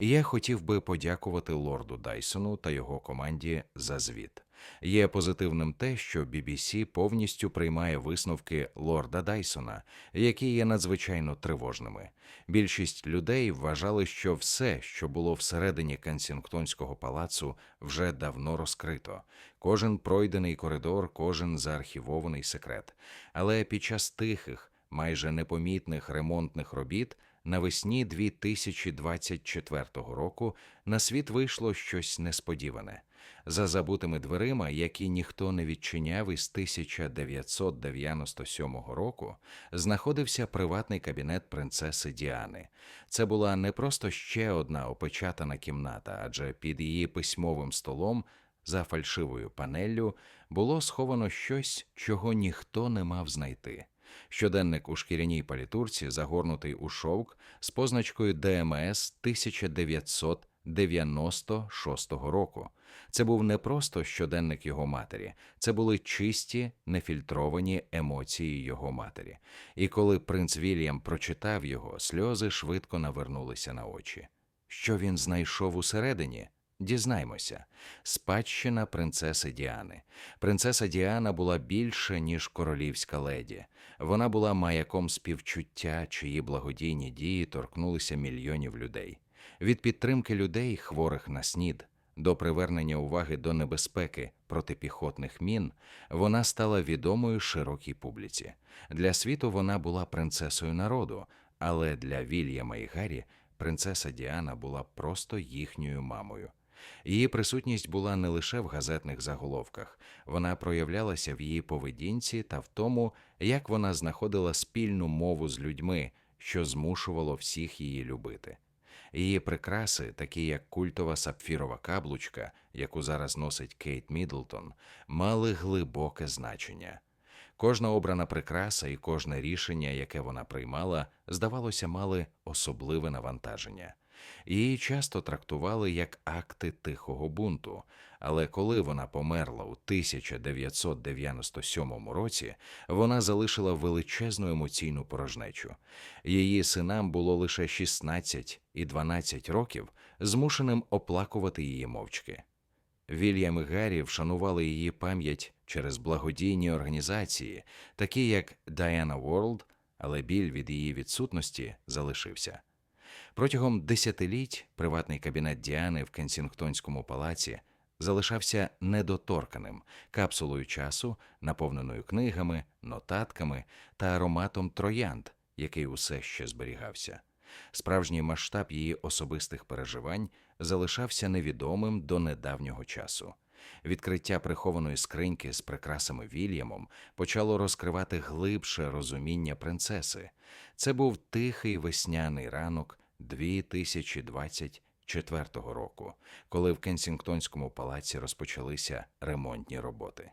Я хотів би подякувати лорду Дайсону та його команді за звіт. Є позитивним те, що BBC повністю приймає висновки лорда Дайсона, які є надзвичайно тривожними. Більшість людей вважали, що все, що було всередині Кенсінгтонського палацу, вже давно розкрито. Кожен пройдений коридор, кожен заархівований секрет. Але під час тихих, майже непомітних ремонтних робіт навесні 2024 року на світ вийшло щось несподіване. За забутими дверима, які ніхто не відчиняв із 1997 року, знаходився приватний кабінет принцеси Діани. Це була не просто ще одна опечатана кімната, адже під її письмовим столом за фальшивою панеллю було сховано щось, чого ніхто не мав знайти. Щоденник у шкіряній палітурці, загорнутий у шовк з позначкою ДМС 1996 року. Це був не просто щоденник його матері, це були чисті, нефільтровані емоції його матері. І коли принц Вільям прочитав його, сльози швидко навернулися на очі. Що він знайшов усередині? Дізнаймося. Спадщина принцеси Діани. Принцеса Діана була більше, ніж королівська леді. Вона була маяком співчуття, чиї благодійні дії торкнулися мільйонів людей. Від підтримки людей, хворих на снід, до привернення уваги до небезпеки протипіхотних мін, вона стала відомою широкій публіці. Для світу вона була принцесою народу, але для Вільяма і Гаррі принцеса Діана була просто їхньою мамою. Її присутність була не лише в газетних заголовках, вона проявлялася в її поведінці та в тому, як вона знаходила спільну мову з людьми, що змушувало всіх її любити. Її прикраси, такі як культова сапфірова каблучка, яку зараз носить Кейт Мідлтон, мали глибоке значення. Кожна обрана прикраса і кожне рішення, яке вона приймала, здавалося, мали особливе навантаження. Її часто трактували як акти тихого бунту, але коли вона померла у 1997 році, вона залишила величезну емоційну порожнечу. Її синам було лише 16 і 12 років, змушеним оплакувати її мовчки. Вільям і Гаррі вшанували її пам'ять через благодійні організації, такі як Diana World, але біль від її відсутності залишився. Протягом десятиліть приватний кабінет Діани в Кенсінгтонському палаці залишався недоторканим капсулою часу, наповненою книгами, нотатками та ароматом троянд, який усе ще зберігався. Справжній масштаб її особистих переживань залишався невідомим до недавнього часу. Відкриття прихованої скриньки з прикрасами Вільямом почало розкривати глибше розуміння принцеси. Це був тихий весняний ранок 2024 року, коли в Кенсінгтонському палаці розпочалися ремонтні роботи.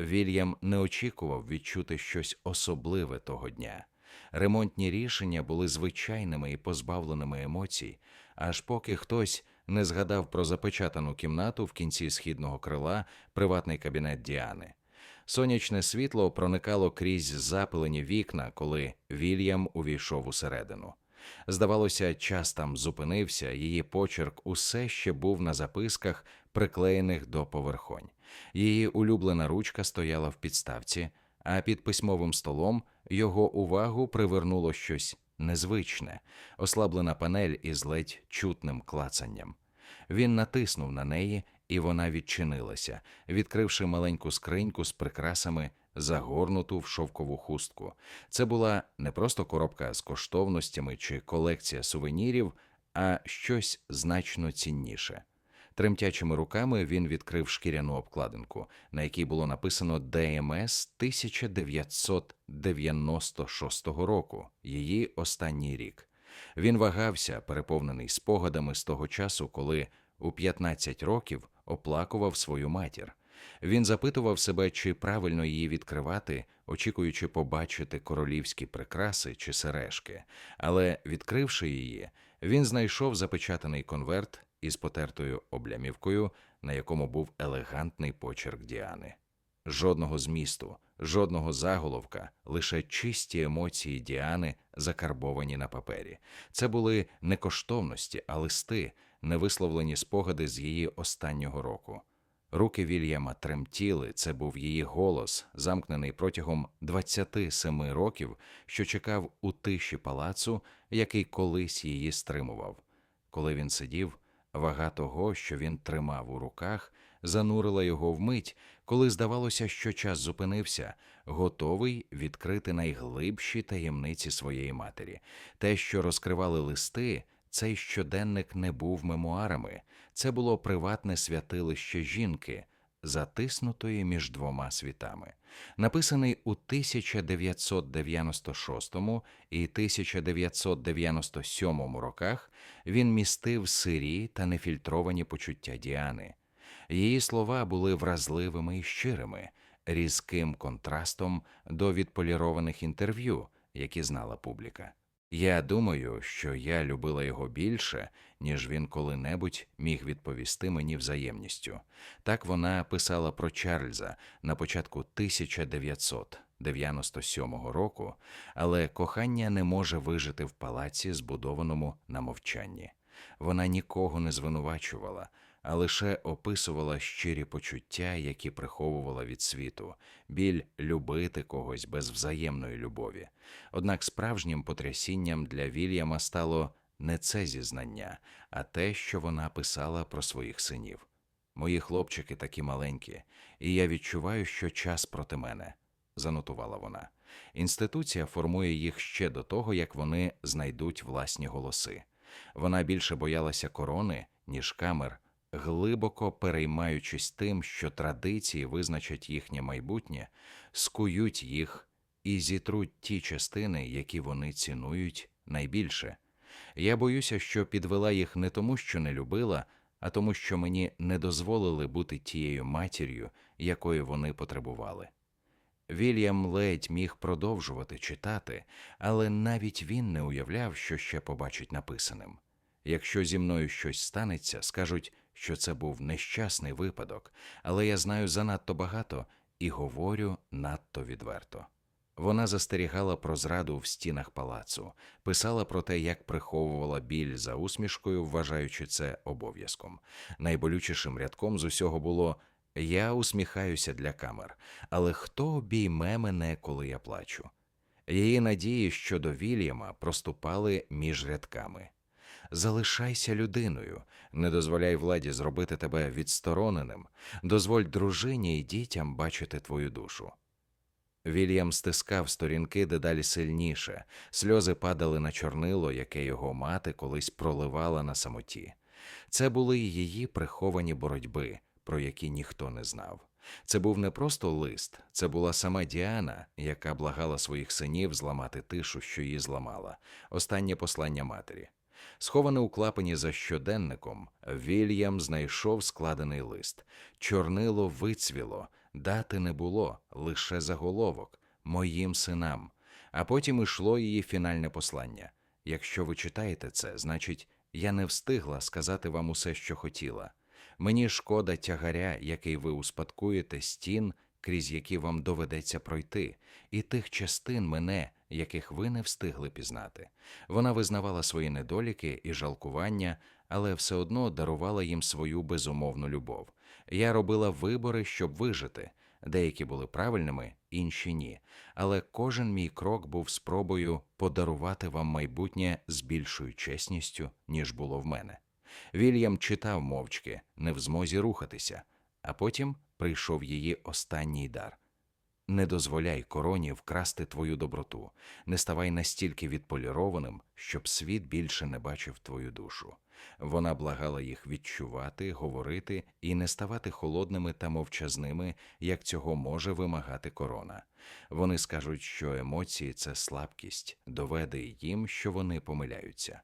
Вільям не очікував відчути щось особливе того дня. Ремонтні рішення були звичайними і позбавленими емоцій, аж поки хтось не згадав про запечатану кімнату в кінці східного крила приватний кабінет Діани. Сонячне світло проникало крізь запилені вікна, коли Вільям увійшов усередину. Здавалося, час там зупинився, її почерк усе ще був на записках, приклеєних до поверхонь. Її улюблена ручка стояла в підставці, а під письмовим столом його увагу привернуло щось незвичне, ослаблена панель із ледь чутним клацанням. Він натиснув на неї, і вона відчинилася, відкривши маленьку скриньку з прикрасами, загорнуту в шовкову хустку. Це була не просто коробка з коштовностями чи колекція сувенірів, а щось значно цінніше. Тремтячими руками він відкрив шкіряну обкладинку, на якій було написано ДМС 1996 року, її останній рік. Він вагався, переповнений спогадами з того часу, коли у 15 років оплакував свою матір. Він запитував себе, чи правильно її відкривати, очікуючи побачити королівські прикраси чи сережки. Але, відкривши її, він знайшов запечатаний конверт із потертою облямівкою, на якому був елегантний почерк Діани. Жодного змісту, Жодного заголовка, лише чисті емоції Діани, закарбовані на папері. Це були не коштовності, а листи, невисловлені спогади з її останнього року. Руки Вільяма тремтіли, це був її голос, замкнений протягом 27 років, що чекав у тиші палацу, який колись її стримував. Коли він сидів, вага того, що він тримав у руках, занурила його вмить, коли здавалося, що час зупинився, готовий відкрити найглибші таємниці своєї матері. Те, що розкривали листи, цей щоденник не був мемуарами, це було приватне святилище жінки, затиснутої між двома світами. Написаний у 1996 і 1997 роках, він містив сирі та нефільтровані почуття Діани. Її слова були вразливими і щирими, різким контрастом до відполірованих інтерв'ю, які знала публіка. Я думаю, що я любила його більше, ніж він коли-небудь міг відповісти мені взаємністю. Так вона писала про Чарльза на початку 1997 року, але кохання не може вижити в палаці, збудованому на мовчанні. Вона нікого не звинувачувала, а лише описувала щирі почуття, які приховувала від світу, біль любити когось без взаємної любові. Однак справжнім потрясінням для Вільяма стало не це зізнання, а те, що вона писала про своїх синів. Мої хлопчики такі маленькі, і я відчуваю, що час проти мене, занотувала вона. Інституція формує їх ще до того, як вони знайдуть власні голоси. Вона більше боялася корони, ніж камер, глибоко переймаючись тим, що традиції визначать їхнє майбутнє, скують їх і зітруть ті частини, які вони цінують найбільше. Я боюся, що підвела їх не тому, що не любила, а тому, що мені не дозволили бути тією матір'ю, якої вони потребували. Вільям ледь міг продовжувати читати, але навіть він не уявляв, що ще побачить написаним. Якщо зі мною щось станеться, скажуть, що це був нещасний випадок, але я знаю занадто багато і говорю надто відверто. Вона застерігала про зраду в стінах палацу, писала про те, як приховувала біль за усмішкою, вважаючи це обов'язком. Найболючішим рядком з усього було Я усміхаюся для камер, але хто обійме мене, коли я плачу? Її надії щодо Вільяма проступали між рядками. Залишайся людиною, не дозволяй владі зробити тебе відстороненим, дозволь дружині і дітям бачити твою душу. Вільям стискав сторінки дедалі сильніше, сльози падали на чорнило, яке його мати колись проливала на самоті. Це були її приховані боротьби, про які ніхто не знав. Це був не просто лист, це була сама Діана, яка благала своїх синів зламати тишу, що її зламала, останнє послання матері. Сховане у клапані за щоденником, Вільям знайшов складений лист. Чорнило вицвіло, дати не було, лише заголовок моїм синам. А потім ішло її фінальне послання. Якщо ви читаєте це, значить, я не встигла сказати вам усе, що хотіла. Мені шкода тягаря, який ви успадкуєте, стін, крізь які вам доведеться пройти, і тих частин мене, яких ви не встигли пізнати. Вона визнавала свої недоліки і жалкування, але все одно дарувала їм свою безумовну любов. Я робила вибори, щоб вижити. Деякі були правильними, інші ні. Але кожен мій крок був спробою подарувати вам майбутнє з більшою чесністю, ніж було в мене. Вільям читав мовчки, не в змозі рухатися, а потім прийшов її останній дар. Не дозволяй короні вкрасти твою доброту, не ставай настільки відполірованим, щоб світ більше не бачив твою душу. Вона благала їх відчувати, говорити і не ставати холодними та мовчазними, як цього може вимагати корона. Вони скажуть, що емоції це слабкість, доведе їм, що вони помиляються.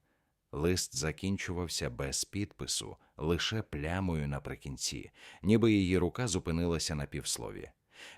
Лист закінчувався без підпису, лише плямою наприкінці, ніби її рука зупинилася на півслові.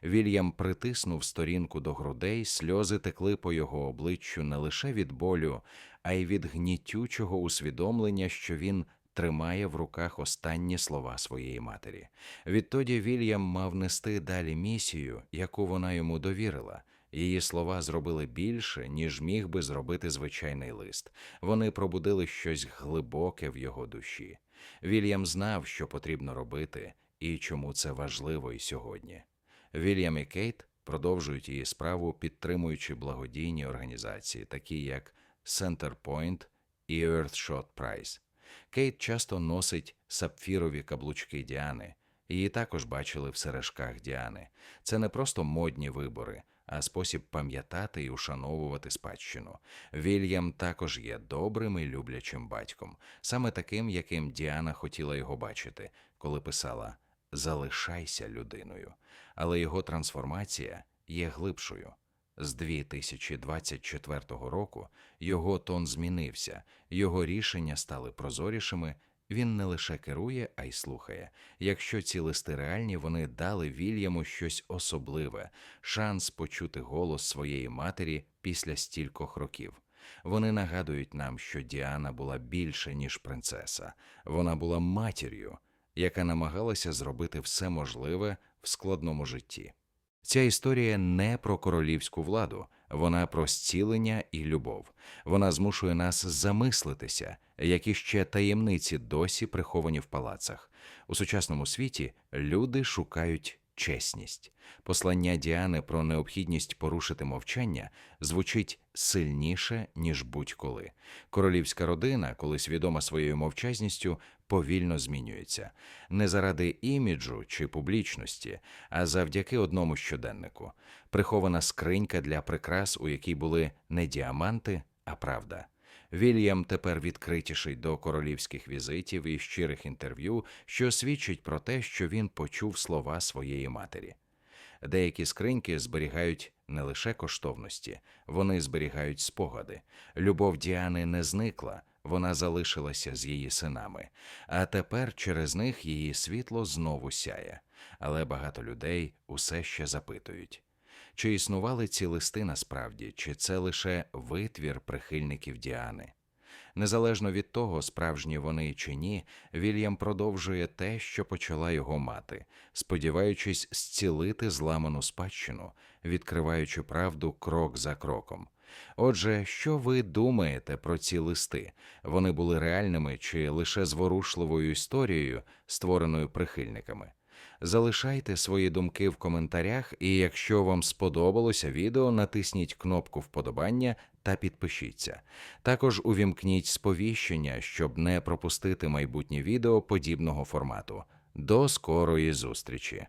Вільям притиснув сторінку до грудей, сльози текли по його обличчю не лише від болю, а й від гнітючого усвідомлення, що він тримає в руках останні слова своєї матері. Відтоді Вільям мав нести далі місію, яку вона йому довірила. Її слова зробили більше, ніж міг би зробити звичайний лист. Вони пробудили щось глибоке в його душі. Вільям знав, що потрібно робити і чому це важливо і сьогодні. Вільям і Кейт продовжують її справу, підтримуючи благодійні організації, такі як Centerpoint і Earthshot Prize. Кейт часто носить сапфірові каблучки Діани. Її також бачили в сережках Діани. Це не просто модні вибори, а спосіб пам'ятати і ушановувати спадщину. Вільям також є добрим і люблячим батьком, саме таким, яким Діана хотіла його бачити, коли писала Залишайся людиною. Але його трансформація є глибшою. З 2024 року його тон змінився, його рішення стали прозорішими. Він не лише керує, а й слухає. Якщо ці листи реальні, вони дали Вільяму щось особливе, шанс почути голос своєї матері після стількох років. Вони нагадують нам, що Діана була більше, ніж принцеса. Вона була матір'ю, яка намагалася зробити все можливе в складному житті. Ця історія не про королівську владу, вона про зцілення і любов. Вона змушує нас замислитися, які ще таємниці досі приховані в палацах. У сучасному світі люди шукають чесність. Послання Діани про необхідність порушити мовчання звучить сильніше, ніж будь-коли. Королівська родина, колись відома своєю мовчазністю, повільно змінюється не заради іміджу чи публічності, а завдяки одному щоденнику. Прихована скринька для прикрас, у якій були не діаманти, а правда. Вільям тепер відкритіший до королівських візитів і щирих інтерв'ю, що свідчить про те, що він почув слова своєї матері. Деякі скриньки зберігають не лише коштовності, вони зберігають спогади. Любов Діани не зникла, вона залишилася з її синами, а тепер через них її світло знову сяє. Але багато людей усе ще запитують. Чи існували ці листи насправді, чи це лише витвір прихильників Діани? Незалежно від того, справжні вони чи ні, Вільям продовжує те, що почала його мати, сподіваючись зцілити зламану спадщину, відкриваючи правду крок за кроком. Отже, що ви думаєте про ці листи? Вони були реальними чи лише зворушливою історією, створеною прихильниками? Залишайте свої думки в коментарях, і якщо вам сподобалося відео, натисніть кнопку вподобання та підпишіться. Також увімкніть сповіщення, щоб не пропустити майбутнє відео подібного формату. До скорої зустрічі!